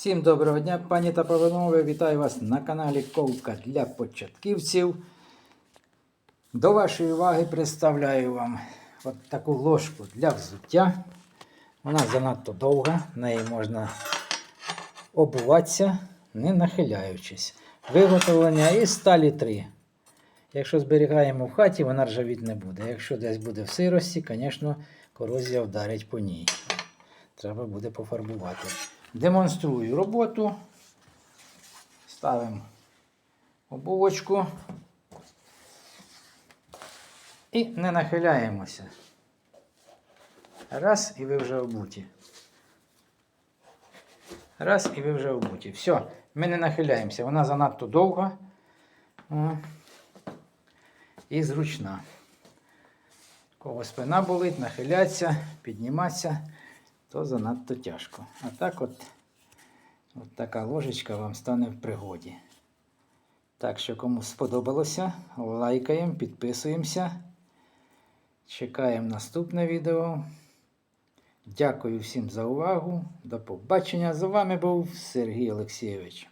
Всім доброго дня, пані та панове. Вітаю вас на каналі Ковка для початківців. До вашої уваги представляю вам от таку ложку для взуття. Вона занадто довга, неї можна обуватися, не нахиляючись. Виготовлення із сталі 3. Якщо зберігаємо в хаті, вона ржавіть не буде. Якщо десь буде в сирості, звісно, корозія вдарить по ній. Треба буде пофарбувати. Демонструю роботу. Ставимо обувочку. І не нахиляємося. Раз, і ви вже обуті. Раз, і ви вже обуті. Все, ми не нахиляємося. Вона занадто довга О. і зручна. Кого спина болить, нахилятися, підніматися, то занадто тяжко. А так от, от така ложечка вам стане в пригоді. Так що, кому сподобалося, лайкаємо, підписуємося. Чекаємо наступне відео. Дякую всім за увагу. До побачення. З вами був Сергій Олексійович.